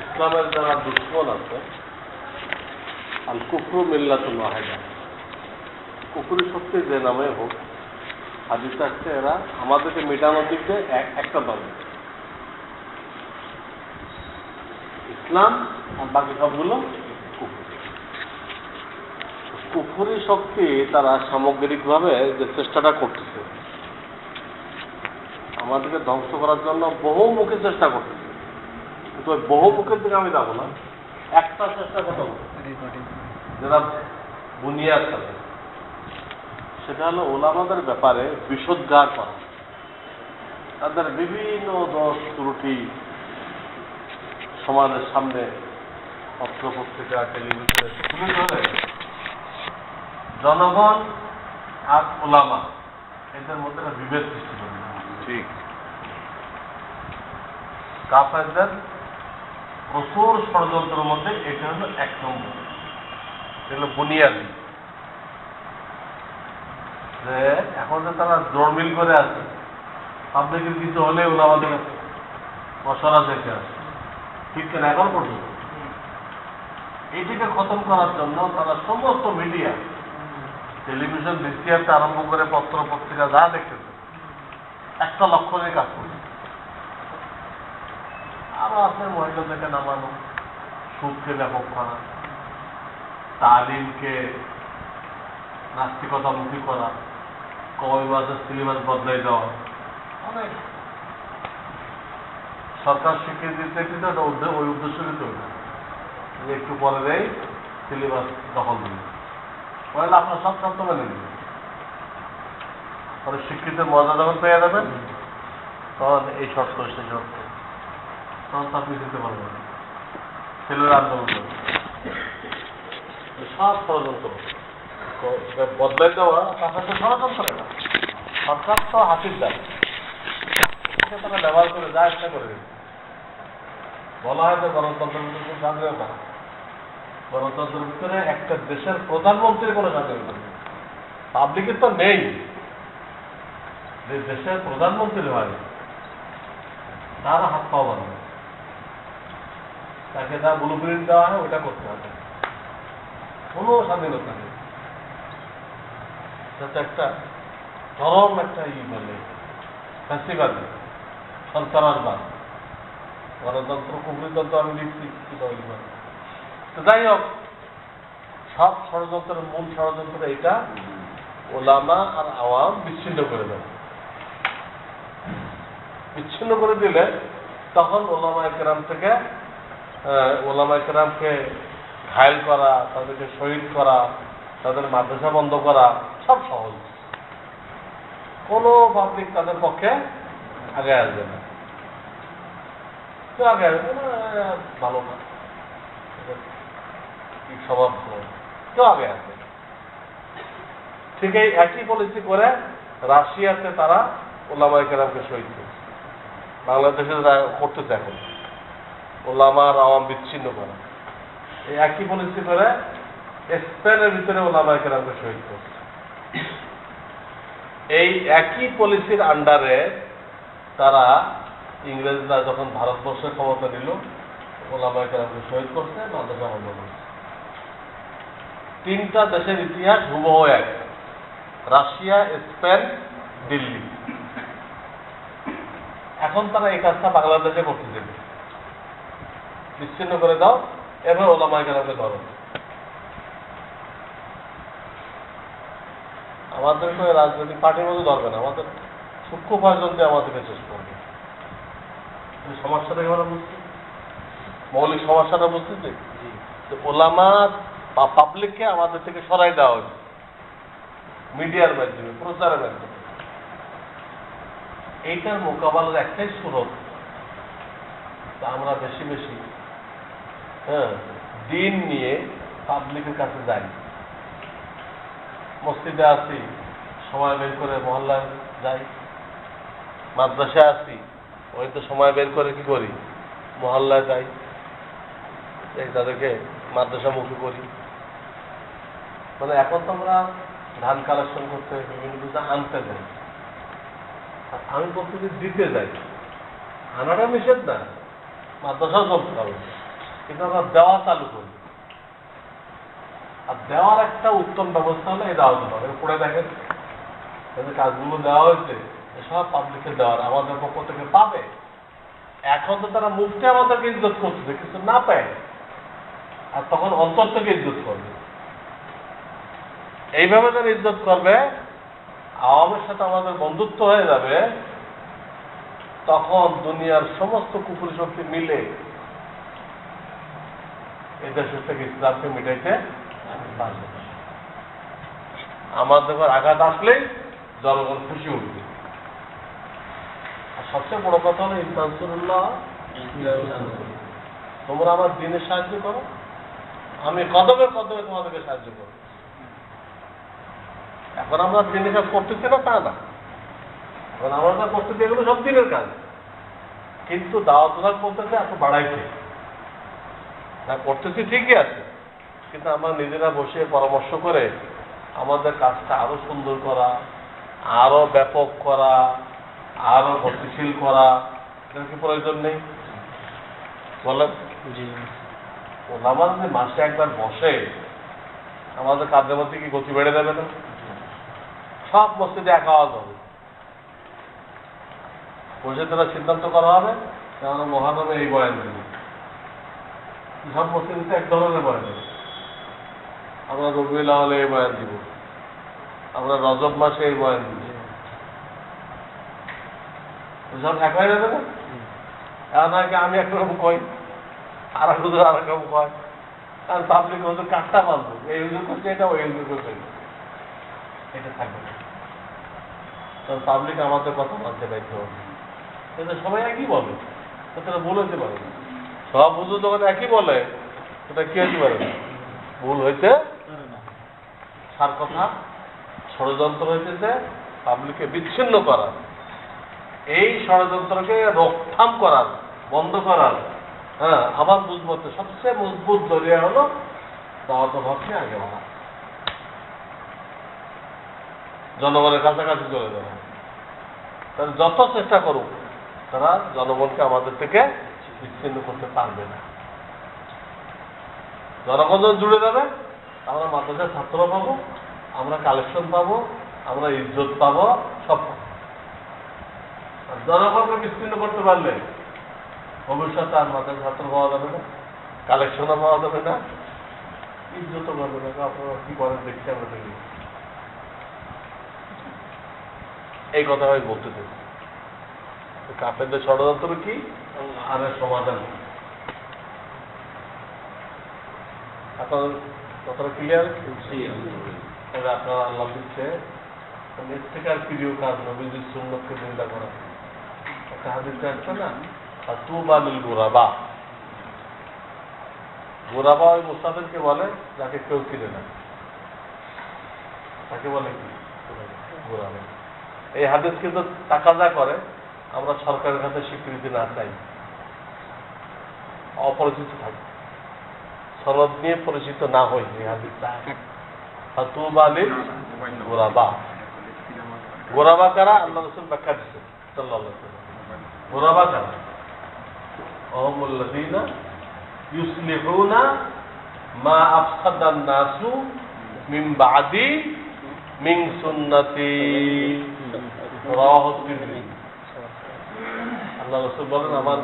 ইসলামের যারা দুশ্মন আছে, আল কুফরু মিল্লাতুল ওয়াহিদা। কুকুরি শক্তি যে নামে হোক, হাদিস আসছে এরা আমাদেরকে মেটানোর দিক একটা দল। ইসলাম আর বাকি সবগুলো কুফুরি শক্তি তারা সামগ্রিকভাবে যে চেষ্টাটা করতেছে, আমাদেরকে ধ্বংস করার জন্য বহুমুখী চেষ্টা করতেছে। ওই বহুমুখের দিকে আমি যাব না। একটা চেষ্টা কথা যেটা বুনিয়াদ থাকে সেটা হলো ওলামাদের ব্যাপারে বিষোদ্গার করা। তাদের বিভিন্ন দোষ ত্রুটি সমাজের সামনে পত্র পত্রিকা টেলিভিশনে তুলে ধরে জনগণ আর ওলামা এদের মধ্যে একটা বিভেদ সৃষ্টি করে ঠিক। কাফেরদের প্রচুর ষড়যন্ত্রের মধ্যে এটা হলো এক নম্বর। এগুলো বুনিয়াদি। যে এখন যে তারা জোরমিল করে আছে পাবলিকের কিছু হলে ওরা আমাদের কাছে মশলা থেকে আসে ঠিক কিনা এখন পর্যন্ত? এইটিকে খতম করার জন্য তারা সমস্ত মিডিয়া টেলিভিশন বিসিআরতে আরম্ভ করে পত্র পত্রিকা যা দেখতেছে, একটা লক্ষ্য নিয়ে কাজ করছে। আরও আছে মহিলাদেরকে নামানো সুদকে ব্যাপক করা। তালিমকে নাস্তিকতামুখী করা। কবি সিলেবাস বদলাই দেওয়া। অনেক। সরকার স্বীকৃতি দিতে কিন্তু এটা ওই উদ্দেশ্য কিন্তু ওইটা। একটু পরে দেয় সিলেবাস দখল দিবে তাহলে আপনার সব শর্ত মেনে নেবেন পরে শিক্ষিতের মর্যাদা যখন পেয়ে যাবেন, তখন এই শর্ত সেই শর্ত তখন আপনি দিতে না। আন্দোলন করবে। সব ষড়যন্ত্র। বদলাই দেওয়া তাদের তো ষড়যন্ত্র না। সরকার তো হাতির তারা ব্যবহার করে যা ইচ্ছা করে। বলা হয় যে গণতন্ত্রের ভিতরে স্বাধীনতা নেই। গণতন্ত্রের ভিতরে একটা দেশের প্রধানমন্ত্রীর কোনো স্বাধীনতা নেই। পাবলিকের তো নেই। যে দেশের প্রধানমন্ত্রী হয়, তার হাত পাওয়া না তাকে যা ব্লু প্রিন্ট দেওয়া হয় ওটা করতে হবে। কোনো স্বাধীনতা নেই। যাতে একটা চরম একটা ই বলে ফ্যাসিবাদ সন্ত্রাসবাদ গণতন্ত্র কুবরিতন্ত্র আমি লিখছি কীভাবে তো যাই হোক, সব ষড়যন্ত্রের মূল ষড়যন্ত্র এটা ওলামা আর আওয়াম বিচ্ছিন্ন করে দেবে বিচ্ছিন্ন করে দিলে তখন ওলামা একরাম থেকে ওলামা একরামকে ঘায়ল করা, তাদেরকে শহীদ করা, তাদের মাদ্রাসা বন্ধ করা, সব সহজ। কোনো পাবলিক তাদের পক্ষে আগে আসবে না। আগে আসবে না, ভালো না। স্বভাব কেউ আগে আসবে ঠিক এই একই পলিসি করে রাশিয়াতে তারা ওলামা কেরামকে শহীদ করেছে। বাংলাদেশে করতেছে এখন। ওলামা আর আওয়াম বিচ্ছিন্ন করা। এই একই পলিসি করে স্পেনের ভিতরে ওলামা কেরামকে শহীদ করছে। এই একই পলিসির আন্ডারে তারা ইংরেজরা যখন ভারতবর্ষের ক্ষমতা নিল ওলামা কেরামকে শহীদ করছে, মাদ্রাসা বন্ধ করছে। তিনটা দেশের ইতিহাস হুবহু এক, রাশিয়া, স্পেন, দিল্লি। এখন তারা এই কাজটা বাংলাদেশে করতে দেবে। বিচ্ছিন্ন করে দাও এবার ওলামাই কেরামকে ধরো। আমাদেরকে ওই রাজনৈতিক পার্টির মধ্যে ধরবে না আমাদের সূক্ষ্ম প্রয়োজন দিয়ে আমাদেরকে শেষ করবে। সমস্যাটা বুঝছি মৌলিক সমস্যাটা বুঝতেছি যে ওলামা বা পাবলিককে আমাদের থেকে সরাই দেওয়া হয়েছে। মিডিয়ার মাধ্যমে প্রচারের মাধ্যমে। এইটার মোকাবেলার একটাই সুরত তা আমরা বেশি বেশি হ্যাঁ দিন নিয়ে পাবলিকের কাছে যাই। মসজিদে আসি, সময় বের করে মহল্লায় যাই। মাদ্রাসায় আসি, ওই তো সময় বের করে কি করি? মহল্লায় যাই। এই তাদেরকে মাদ্রাসা মাদ্রাসামুখী করি। মানে এখন তো আমরা ধান কালেকশন করতে, বিভিন্ন কিছু আনতে যাই। আর আমি বলতে দিতে যাই। আনাটা নিষেধ না, মাদ্রাসাও চলতে হবে। কিন্তু আমরা দেওয়া চালু করি আর দেওয়ার একটা উত্তম ব্যবস্থা হলো এই দেওয়া জন্য পড়ে দেখেন এই কাজগুলো দেওয়া হয়েছে সব পাবলিকে দেওয়ার আমাদের পক্ষ থেকে পাবে। এখন তো তারা মুখে আমাদেরকে ইজ্জত করছে কিছু না পায়। আর তখন অন্তর থেকে ইজ্জত করবে। এইভাবে তারা ইজ্জত করবে আওয়ামের সাথে আমাদের বন্ধুত্ব হয়ে যাবে, তখন দুনিয়ার সমস্ত কুকুর শক্তি মিলে এই দেশের থেকে ইসলামকে মিটাইতে পারবে আঘাত আসলেই জনগণ খুশি উঠবে আর সবচেয়ে বড় কথা হলো ইনসানসুল্লাহ তোমরা আমার দিনের সাহায্য করো, আমি কদমে কদমে তোমাদেরকে সাহায্য করব। এখন আমরা দিনের কাজ করতেছি না, তা না। এখন আমরা যা করতেছি, এগুলো সব দিনের কাজ। কিন্তু দাওয়াত করতেছে, এত বাড়াইছে। না করতেছি ঠিকই আছে। কিন্তু আমরা নিজেরা বসে পরামর্শ করে আমাদের কাজটা আরও সুন্দর করা আরও ব্যাপক করা আরও গতিশীল করা এটার কি প্রয়োজন নেই? বলেন। ওলামার যে মাসে একবার বসে আমাদের কাজের মধ্যে কি গতি বেড়ে যাবে না? সব মসজিদে একা আওয়াজ হবে। বসে তারা সিদ্ধান্ত করা হবে আমরা মহানমে এই বয়ান দিব। সব মসজিদে এক ধরনের বয়ান দেবে আমরা রবিউল আহলে এই বয়ান দিব। আমরা রজব মাসে এই বয়ান দিব। সব এক হয়ে যাবে না? এখন আগে আমি একরকম কই? আর এক হুজুর আর রকম কয়? আর পাবলিক হুজুর কাটটা পাবো এই হুজুর করছে এটা ওই হুজুর করছে। এটা। থাকবে না। পাবলিক আমাদের কথা মানতে বাধ্য হবে। কিন্তু সবাই একই বলে। তারা হইতে পারে না। সব হুজুর যখন একই বলে। সেটা কি হইতে পারে? ভুল হইতে সার কথা। ষড়যন্ত্র হইতেছে পাবলিককে বিচ্ছিন্ন করার। এই ষড়যন্ত্রকে রোকথাম করার, বন্ধ করার। হ্যাঁ আমার বুঝবতে সবচেয়ে মজবুত জরিয়া হলো দাওয়াত ভাবকে আগে বাড়া জনগণের কাছাকাছি চলে যাবে তাহলে যত চেষ্টা করুক, তারা জনগণকে আমাদের থেকে বিচ্ছিন্ন করতে পারবে না। জনগণ জুড়ে যাবে, আমরা মাদ্রাসার ছাত্র পাবো, আমরা কালেকশন পাবো, আমরা ইজ্জত পাবো, সব জনগণকে বিচ্ছিন্ন করতে পারলে ভবিষ্যতে আর মাথায় ছাত্র পাওয়া যাবে না কালেকশনও পাওয়া যাবে না, ইজ্জতও পাবে না। আপনারা কি করেন দেখছি আমরা দেখি। এই কথা আমি বলতে চাই। কাপেরদের ষড়যন্ত্র কি? আর সমাধান? আপনার কথাটা ক্লিয়ার আপনারা আল্লাহ দিচ্ছে এর থেকে আর প্রিয় কাজ নবীজির সুন্নতকে চিন্তা করা। একটা হাদিস আসছে না আর তু বালিল গোরাবা। গোরাবা ওই মুসাফিরকে বলে যাকে কেউ কিনে না। তাকে বলে কি? গোরাবা। এই হাদিস কিন্তু তাকাজা করে। আমরা সরকারের কাছে স্বীকৃতি না চাই। অপরিচিত থাকি। সনদ নিয়ে পরিচিত না হই আলী গোরাবা। গোরাবা কারা? আল্লাহ রসুল ব্যাখ্যা দিচ্ছে গোরাবা কারা? অহমুল্লাদিনা ইউসলিহুনা মা আফসাদান নাসু মিন বাদি মিন সুন্নতি। তিরমিজি। আল্লাহ রসুল বলেন আমার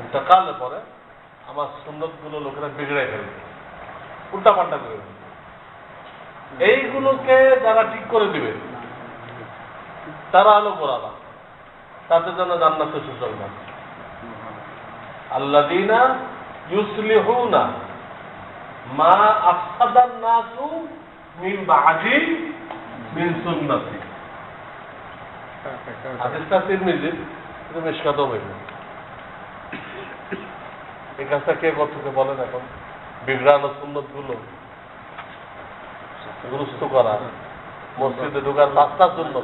ইন্তেকালে পরে আমার সুন্নতগুলো লোকেরা বিগড়ে ফেলবে। উল্টা পাল্টা করে এইগুলোকে যারা ঠিক করে দিবে তারা হলো গোড়াবা তাদের জন্য জান্নাতের না আল্লাদিনা ইউসলিহুনা মা আফসাদান নাসু মিন বাদি মিন সুন্নতি। হাদিসটা তিরমিজির কিন্তু মিশকাত হইল এই কাজটা কে করতেছে বলেন এখন? বিগ্রানো সুন্নতগুলো দুরুস্ত করা। মসজিদে ঢোকার রাস্তার জন্য।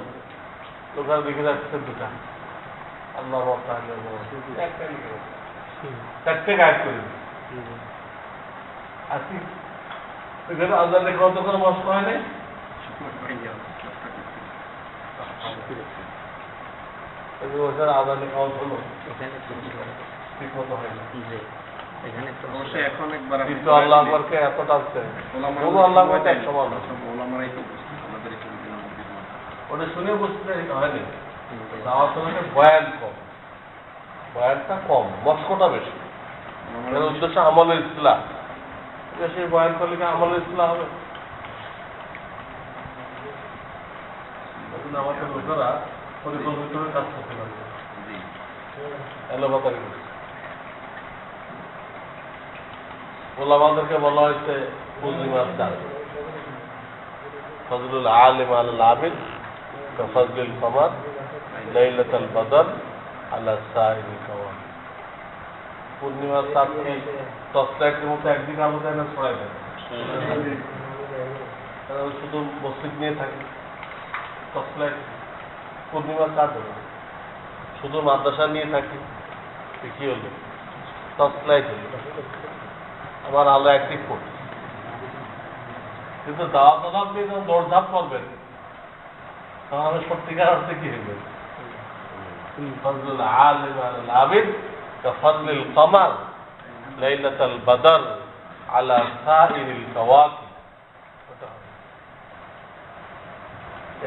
ঢোকার দিকে যাচ্ছে দুটা। আল্লাহ চারটে গায়ে করি। আসি। এখানে আজানে কত করে মস্ত হয় নাই ওখানে আজানে খাওয়া হলো। ঠিক মতো হয় এখানে তো অবশ্যই এখন একবার কিন্তু আল্লাহ আকবরকে এত টানছে ওলামারা আল্লাহ আকবর এক সমান ওলামারাই তো আমাদের এখানে। ওটা শুনে বুঝতে হয়নি। দাওয়াত হলে বয়ান কম। বয়ানটা কম মস্কটা বেশি। এর উদ্দেশ্য আমলের ইসলাম। সেই বয়ান করলে কি আমলের ইসলাম হবে? আমাদের লোকেরা পরিকল্পিত কাজ করতে পারবে। এলোপাতারি ওলামাদেরকে বলা হয়েছে ফজলুল আলিম আল আবিদ ফজলুল কমার লাইলাত আল বদর আল্লাহ সাহিল কমার পূর্ণিমার চাঁদ কি টসলাইটের মতো একদিকে আলো দেয় না ছড়াই দেয় শুধু মসজিদ নিয়ে থাকে টসলাইট পূর্ণিমার কাজ হলো শুধু মাদ্রাসা নিয়ে থাকি কি হলো। টর্চ হলো আমার আলো অ্যাক্টিভ করছে কিন্তু দাওয়া দাদা আপনি যখন দৌড়ঝাঁপ করবেন তখন আমি সত্যিকার অর্থে কি হইবে? ফজলুল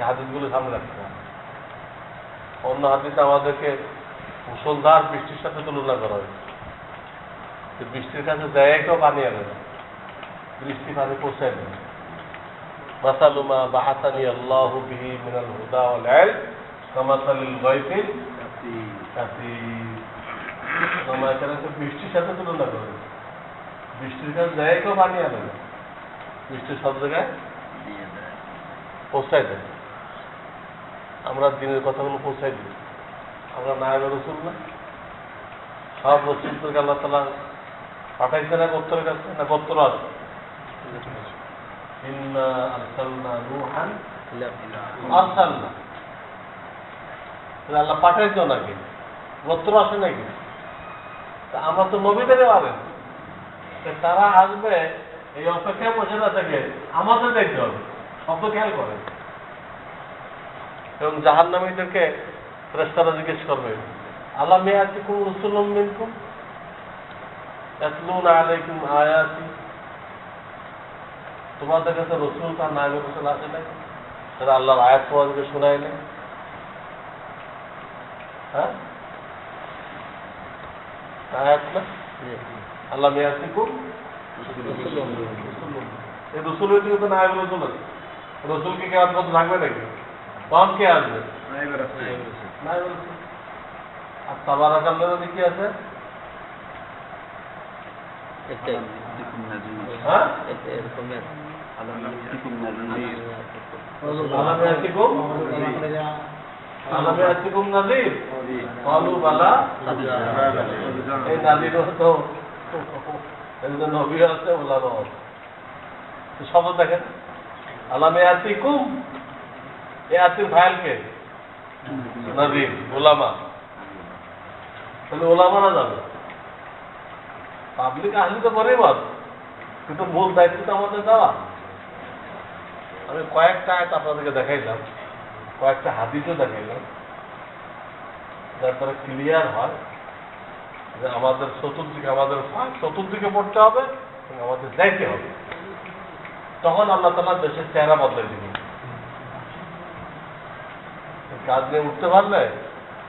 হাদিসগুলো সামনে রাখতে হবে। অন্য হাদিসে আমাদেরকে মুসলধার বৃষ্টির সাথে তুলনা করা হয়েছে। বৃষ্টির কাছে জায়গাকেও পানি আনে না। বৃষ্টি পানি পৌঁছায় না মাসালুমা বাহাসানি আল্লাহ বিহি মিনাল হুদা ওয়াল ইলম কামাসালিল গায়তিল কাসির আমার তো বৃষ্টির সাথে তুলনা করে। বৃষ্টির কাছে জায়গাকেও পানি আনে না। বৃষ্টির সব জায়গায় দেয়। পৌঁছায় দেয়। আমরা দিনের কথাগুলো পৌঁছাই দিই। আমরা নায়ক রসুল না। সব রসুলদেরকে আল্লাহ তালা পাঠাইছে না গোত্তরের কাছে? না গোত্তর আছে? আল্লাহ পাঠাইছো নাকি গোত্র আসে নাকি? তা আমরা তো নবীদেরও আবেন তা তারা আসবে, এই অপেক্ষায় বসে না থেকে আমাদের দেখতে হবে। শব্দ খেয়াল করে। এবং জাহান নামীদেরকে ফেরেস্তারা জিজ্ঞেস করবে, আল্লাহ মেয়াতিকুম রসুলম মিনকুম? ইয়াতলুনা আলাইকুম আয়াতি। তোমাদের কাছে রসুল তার নামে রসুল আসে নাই তারা আল্লাহর আয়াত তোমাদেরকে শোনায় হ্যাঁ? আল্লাহ মেয়াতিকুম এই রসুল নায়ক রসুল আছে রসুলকে থাকবে নাকি? তখন কে আসবে? আর তাবারাক আল্লাহ কি আছে? হ্যাঁ? এটা এরকমের এই নাজির তো একজন নবী, ওলামা। এ তাহলে ওলামারা যাবে। পাবলিক আসলে তো পরেই বাদ। কিন্তু মূল দায়িত্ব তো আমাদের দেওয়া। আমি কয়েকটা আয়াত আপনাদেরকে দেখাইলাম। কয়েকটা হাদিসও দেখাইলাম। যার দ্বারা ক্লিয়ার হয় যে আমাদের চতুর্দিকে আমাদের চতুর্দিকে পড়তে হবে এবং আমাদের যাইতে হবে। তখন আল্লাহ তালা দেশের চেহারা বদলে দিবে কাজ নিয়ে উঠতে পারলে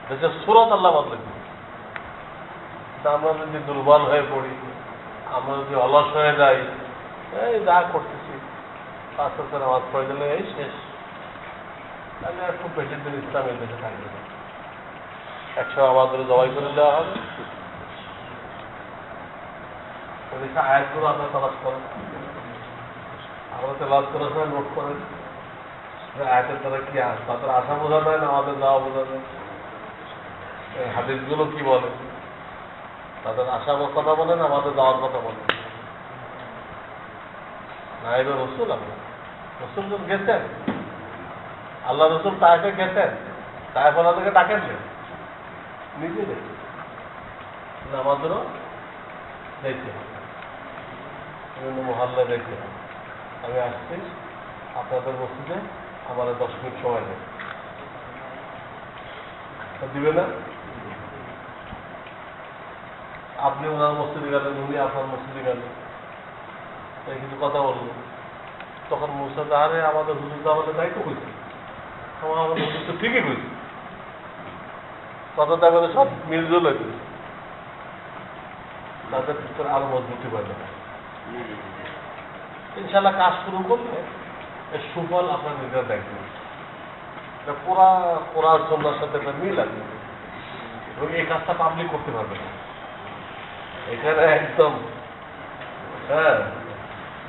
দেশের সুরত আল্লাহ বদলে দিবে। তা আমরা যদি দুর্বল হয়ে পড়ি, আমরা যদি অলস হয়ে যাই, এই যা করতেছি পাঁচ বছর পড়ে দিলে এই শেষ। তাহলে খুব বেশি দিন ইসলাম এই দেশে থাকবে না। একশো আমাদের জবাই করে দেওয়া হবে। আয়াতগুলো আপনার তলাশ করেন। আমরা তেলাজ করার সময় নোট করেন। আয়াতের দ্বারা কি আস তাদের আশা বোঝা যায় না, আমাদের যাওয়া বোঝা যায়। হাদিসগুলো কি বলে? তাদের আশার কথা বলেন, আমাদের যাওয়ার কথা বলেন। নাইবে রসুল আমরা রসুল তো গেছেন, আল্লাহ রসুল তাকে গেছেন তাই ওনাদেরকে ডাকেন নিজে দেখে আমাদেরও দেখতে হবে। বিভিন্ন মহল্লা দেখতে হবে। আমি আসছি আপনাদের মসজিদে। আমার দশ মিনিট সময় নেই। দিবে না? আপনি ওনার মসজিদে গেলেন উনি আপনার মসজিদে গেলেন এই কিছু কথা বলল তখন মুসাদ আরে, আমাদের হুজুর তো আমাদের দায়িত্ব কইছে। আমার আমাদের হুজুর তো ঠিকই কইছে। কথা তারপরে সব মিলজুল হয়েছে তাদের ভিতরে আরও মজবুতি পাইল ইনশাল্লাহ কাজ শুরু করলে এর সুফল আপনার নিজের দেখবেন। পুরা কোরআন সন্ন্যার সাথে একটা মিল আছে। এবং এই কাজটা পাবলিক করতে পারবে না। এখানে একদম হ্যাঁ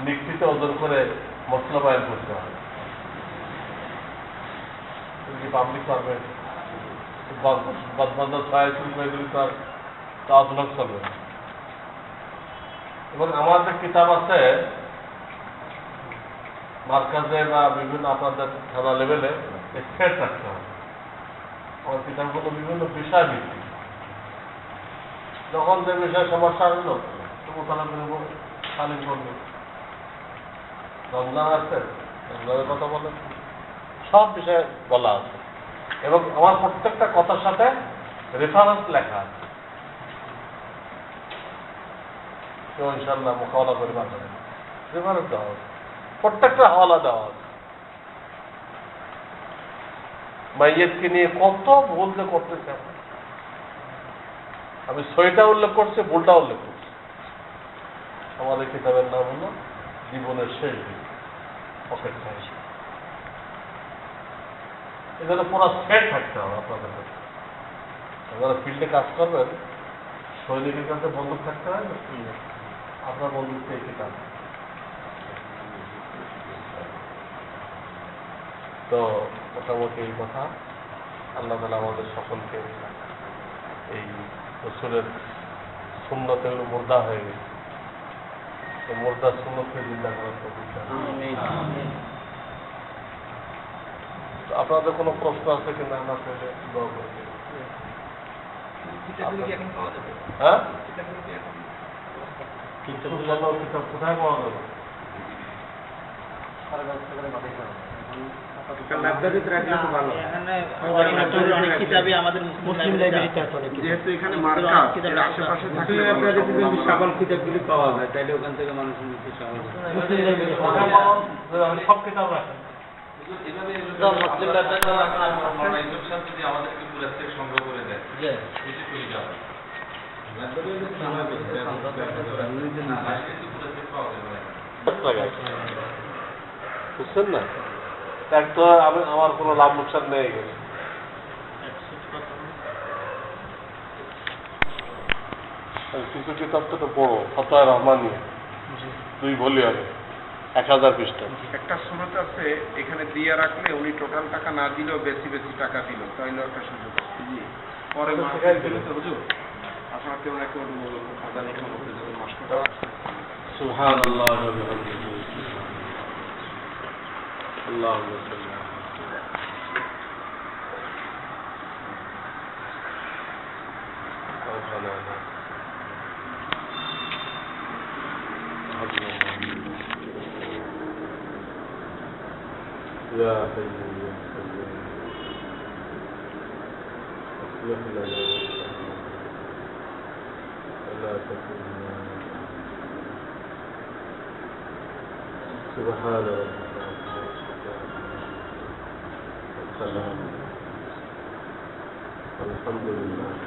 নিশ্চিত ওজন করে মশলা বায়ন করতে হবে। পাবলিক পারবে বদবন্দ ছয় শুরু করে দিলে তার তাদলক চলবে না। এবং আমাদের কিতাব আছে মার্কাজে বা বিভিন্ন আপনাদের থানা লেভেলে সেট থাকতে হবে। আমার কিতাবগুলো বিভিন্ন বিষয় ভিত্তিক যখন যে বিষয়ে সমস্যা হলো তবু তারা বেরোবো তালিম করবে রমজান আছে, রমজানের কথা বলে সব বিষয়ে বলা আছে। এবং আমার প্রত্যেকটা কথার সাথে রেফারেন্স লেখা আছে। কেউ ইনশাল্লাহ মোকাবেলা করে পারবে রেফারেন্স দেওয়া প্রত্যেকটা হাওয়ালা দেওয়া আছে মাইয়েতকে নিয়ে কত ভুল যে করতেছে আমি ছয়টা উল্লেখ করছি, ভুলটা উল্লেখ করছি। আমাদের কিতাবের নাম হলো জীবনের শেষ দিন সাইজ এখানে পুরো সেট থাকতে হবে আপনাদের কাছে। আপনারা ফিল্ডে কাজ করবেন, সৈনিকের কাছে বন্দুক থাকতে হয়? আপনার বন্দুককে এই কিতাব। তো মোটামুটি এই কথা। আল্লাহ তালা আমাদের সকলকে এই রসুলের শূন্যতে মুর্দা হয়ে গেছে। এই মুর্দা শূন্যতে জিন্দা করার প্রতিষ্ঠা তো আপনাদের কোনো প্রশ্ন আছে কিনা? না পেলে দোয়া করে। হ্যাঁ? কোথায় পাওয়া যাবে। পাওয়া যায় তাইলে ওখান থেকে মানুষ নিতে সহজ? সব কিতাব রাখেন আমাদেরকে পুরো থেকে সংগ্রহ করে দেয় বুঝছেন না? এক তো আমি আমার কোনো লাভ লোকসান নেই এখানে। কিন্তু কিতাবটা বড় ফতোয়া রহমানি দুই ভলি হবে এক হাজার পৃষ্ঠা একটা সুরত আছে এখানে দিয়া রাখলে উনি টোটাল টাকা না দিলেও বেশি বেশি টাকা দিল তাইলে একটা সুযোগ পরে মাসে দিলে তো হুজুর? আপনার কেউ না কেউ খাজানি মাস্টার সুহান আল্লাহ اللهم صل يا حي يا قيوم. أصلح لنا ولا تكلنا. سبحان ربك. سلام الحمد لله.